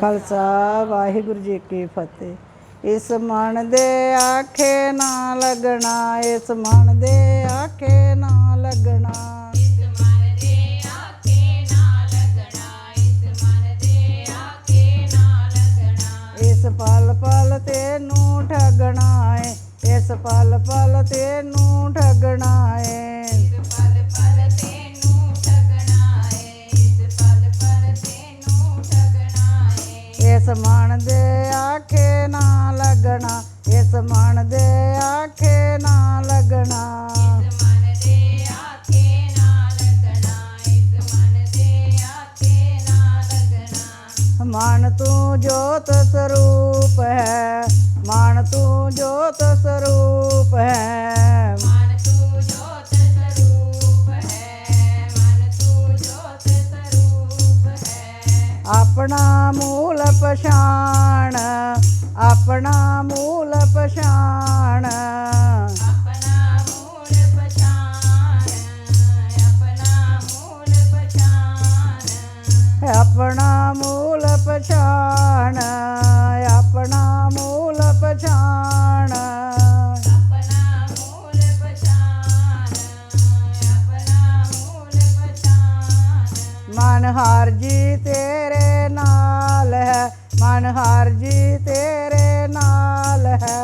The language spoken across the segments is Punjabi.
ਖਾਲਸਾ ਵਾਹਿਗੁਰੂ ਜੀ ਕੀ ਫਤਿਹ। ਇਸ ਮਨ ਦੇ ਆਖੇ ਨਾ ਲੱਗਣਾ ਇਸ ਮਨ ਦੇ ਆਖੇ ਨਾ ਲੱਗਣਾ। ਇਸ ਪਲ ਪਲ ਤੈਨੂੰ ਠਗਣਾ ਏ ਇਸ ਪਲ ਪਲ ਤੈਨੂੰ ਇਸ ਮਨ ਦੇ ਆਖੇ ਨਾ ਲੱਗਣਾ ਇਸ ਮਨ ਦੇ ਆਖੇ ਨਾ ਲੱਗਣਾ। ਮਨ ਤੂੰ ਜੋਤ ਸਰੂਪ ਹੈ ਮਨ ਤੂੰ ਜੋਤ ਸਰੂਪ ਹੈ। ਆਪਣਾ ਮੂਲ ਪਛਾਣ ਆਪਣਾ ਮੂਲ ਪਛਾਣ। ਆਪਣਾ ਮੂਲ ਪਛਾਣ ਆਪਣਾ ਮੂਲ ਪਛਾਣ। ਆਪਣਾ ਮੂਲ ਪਛਾਣ ਆਪਣਾ ਮੂਲ ਪਛਾਣ। ਮਨ ਹਾਰ ਜੀਤੇ ਮਨ ਹਰ ਜੀ ਤੇਰੇ ਨਾਲ ਹੈ।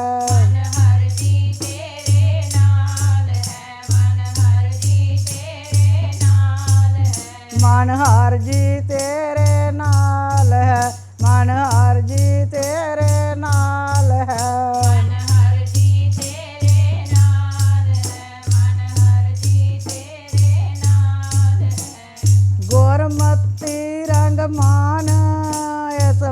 ਮਨ ਹਰ ਜੀ ਤੇਰੇ ਨਾਲ ਹੈ ਮਨ ਹਰ ਜੀ ਤੇਰੇ ਨਾਲ ਹੈ। ਗੁਰਮਤਿ ਰੰਗ ਮਾ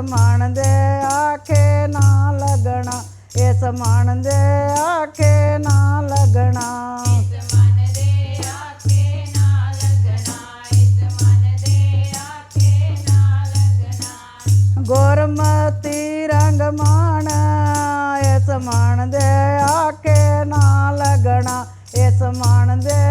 ਮਨ ਦੇ ਆਖੇ ਨਾ ਲੱਗਣਾ ਇਸ ਮਨ ਦੇ ਆਖੇ ਨਾ ਲੱਗਣਾ। ਇਸ ਮਨ ਦੇ ਆਖੇ ਨਾ ਲੱਗਣਾ ਇਸ ਮਨ ਦੇ ਆਖੇ ਨਾ ਲੱਗਣਾ। ਗੁਰਮਤੀ ਰੰਗ ਮਾਨ ਇਸ ਮਨ ਦੇ ਆਖੇ ਨਾ ਲੱਗਣਾ ਇਸ ਮਨ ਦੇ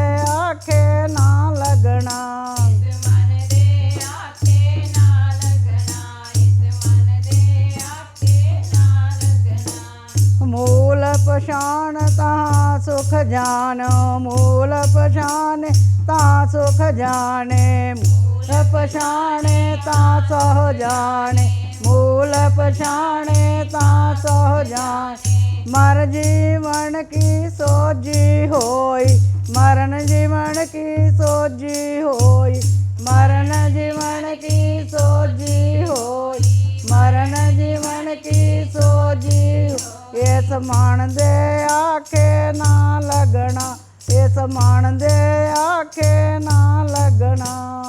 ਸੁਖ ਜਾਣ ਮੂਲ ਪਛਾਣ ਤਾਂ ਸੁਖ ਜਾਣੇ। ਮੂਲ ਪਛਾਣੇ, ਤਾਂ ਸੋ ਜਾਣੇ। ਮੂਲ ਪਛਾਣੇ, ਤਾਂ ਸੋ ਜਾਣੇ। ਮਰ ਜੀਵਨ ਕੀ ਸੋਜੀ ਹੋਈ? ਮਰਨ ਜੀਵਨ ਕੀ ਸੋਜੀ ਹੋਈ? ਮਰਨ ਜੀਵਨ ਕੀ ਸੋਜੀ ਮਨ ਦੇ ਆਖੇ ਨਾ ਲੱਗਣਾ। ਇਸ ਮਨ ਦੇ ਆਖੇ ਨਾ ਲੱਗਣਾ।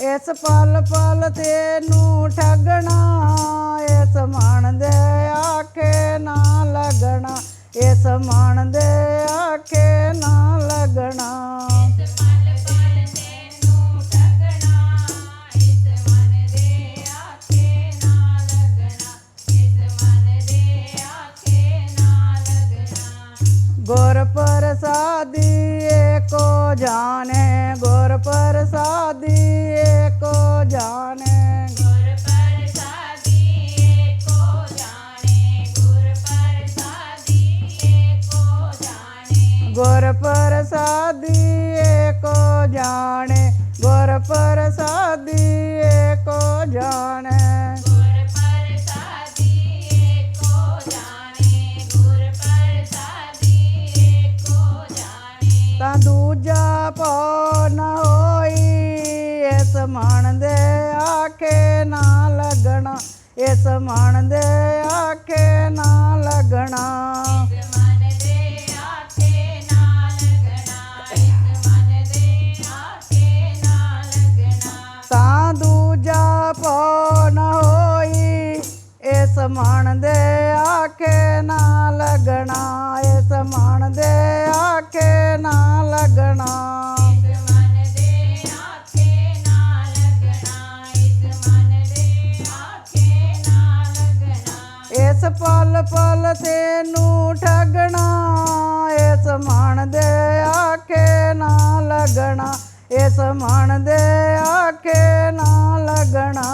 ਇਸ ਪਲ ਪਲ ਤੈਨੂੰ ਠਗਣਾ। ਇਸ ਮਨ ਦੇ ਆਖੇ ਨਾ ਲੱਗਣਾ। ਇਸ ਮਨ ਦੇ ਆਖੇ ਨਾ ਲੱਗਣਾ। जाने गुर प्रसादी को जाने। गुर प्रसादी को जाने। गुर प्रसादी को ਇਸ ਮਨ ਦੇ ਆਖੇ ਨਾ ਲੱਗਣਾ। ਤਾਂ ਦੂਜਾ ਪਉ ਨ ਹੋਈ, ਇਸ ਮਨ ਦੇ ਆਖੇ ਨਾ ਲੱਗਣਾ। ਇਸ ਮਨ ਦੇ ਆਖੇ ਨਾ ਲੱਗਣਾ। ਪਲ ਪਲ ਤੈਨੂੰ ਠਗਣਾ ਇਸ ਮਨ ਦੇ ਆਖੇ ਲੱਗਣਾ ਇਸ ਮਨ ਦੇ ਆਖੇ ਨਾ ਲੱਗਣਾ।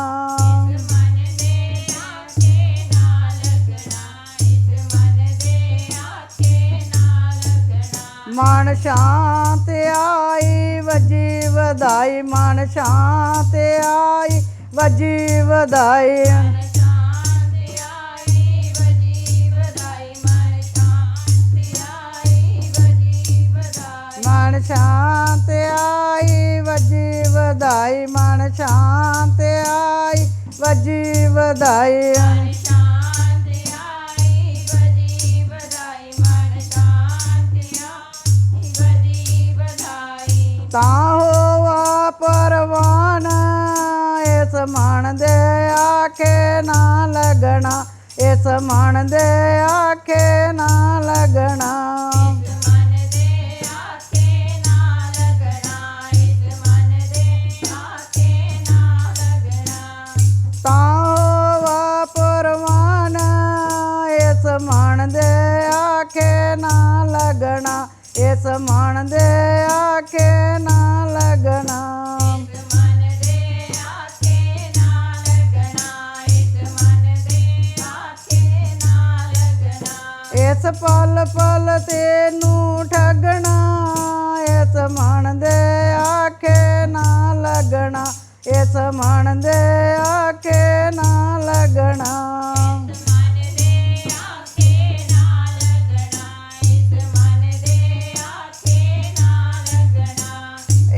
ਇਸ ਮਨ ਦੇ ਆਖੇ ਨਾ ਲੱਗਣਾ ਇਸ ਮਨ ਦੇ ਆਖੇ ਨਾ ਲੱਗਣਾ। ਮਨ ਸ਼ਾਂਤ ਆਈ ਵਜੀ ਵਧਾਈ ਮਨ ਸ਼ਾਂਤ ਆਈ ਵਜੀ ਵਧਾਈ। ਸ਼ਾਂਤ ਆਈ ਵਜੀ ਵਧਾਈ ਮਨ ਸ਼ਾਂਤ ਆਈ ਵਜੀ ਵਧਾਈ। ਮਨ ਸ਼ਾਂਤ ਆਈ ਵਜੀ ਵਧਾਈ ਮਨ ਸ਼ਾਂਤ ਆਈ ਵਜੀ ਵਧਾਈ। ਤਾਂ ਹੋਵਾ ਪਰਵਾਨ ਇਸ ਮਨ ਦੇ ਆਖੇ ਨਾ ਲੱਗਣਾ ਇਸ ਮਨ ਦੇ ਆਖੇ ਨਾ ਲੱਗਣਾ। ਪਲ ਪਲ ਤੈਨੂੰ ਠਗਣਾ, ਇਸ ਮਨ ਦੇ ਆਖੇ ਨਾ ਲੱਗਣਾ, ਇਸ ਮਨ ਦੇ ਆਖੇ ਨਾ ਲੱਗਣਾ।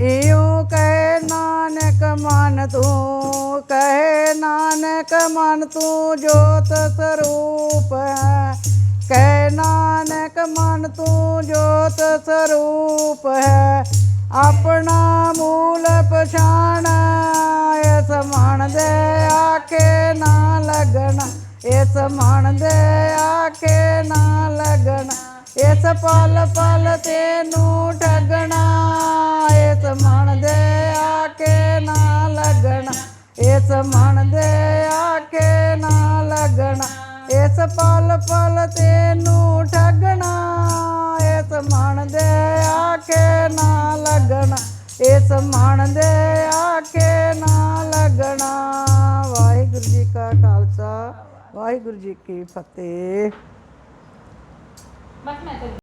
ਇਉਂ ਮਨ ਕਹੇ ਨਾਨਕ ਮਨ ਤੂੰ, ਕਹੇ ਨਾਨਕ ਮਨ ਤੂੰ ਜੋਤ ਸਰੂਪ ਹੈ। ਕਹੇ ਨਾਨਕ ਮਨ ਤੂੰ ਜੋਤ ਸਰੂਪ ਹੈ, ਆਪਣਾ ਮੂਲ ਪਛਾਣ ਇਸ ਮਨ ਦੇ ਆਖੇ ਨਾ ਲੱਗਣਾ ਇਸ ਮਨ ਦੇ ਆਖੇ ਨਾ ਲੱਗਣਾ ਇਸ ਪਲ ਪਲ ਤੈਨੂੰ ਠਗਣਾ, ਇਸ ਮਨ ਦੇ ਆਖੇ ਨਾ ਲੱਗਣਾ ਇਸ ਮਨ ਦੇ ਆਖੇ ਨਾ ਲੱਗਣਾ ਇਸ ਪਲ ਪਲ ਤੈਨੂੰ ਠਗਣਾ, ਇਸ ਮਨ ਦੇ ਆਖੇ ਨਾ ਲੱਗਣਾ, ਇਸ ਮਨ ਦੇ ਆਖੇ ਨਾ ਲੱਗਣਾ। ਵਾਹਿਗੁਰੂ ਜੀ ਕਾ ਖਾਲਸਾ, ਵਾਹਿਗੁਰੂ ਜੀ ਕੀ ਫਤਿਹ।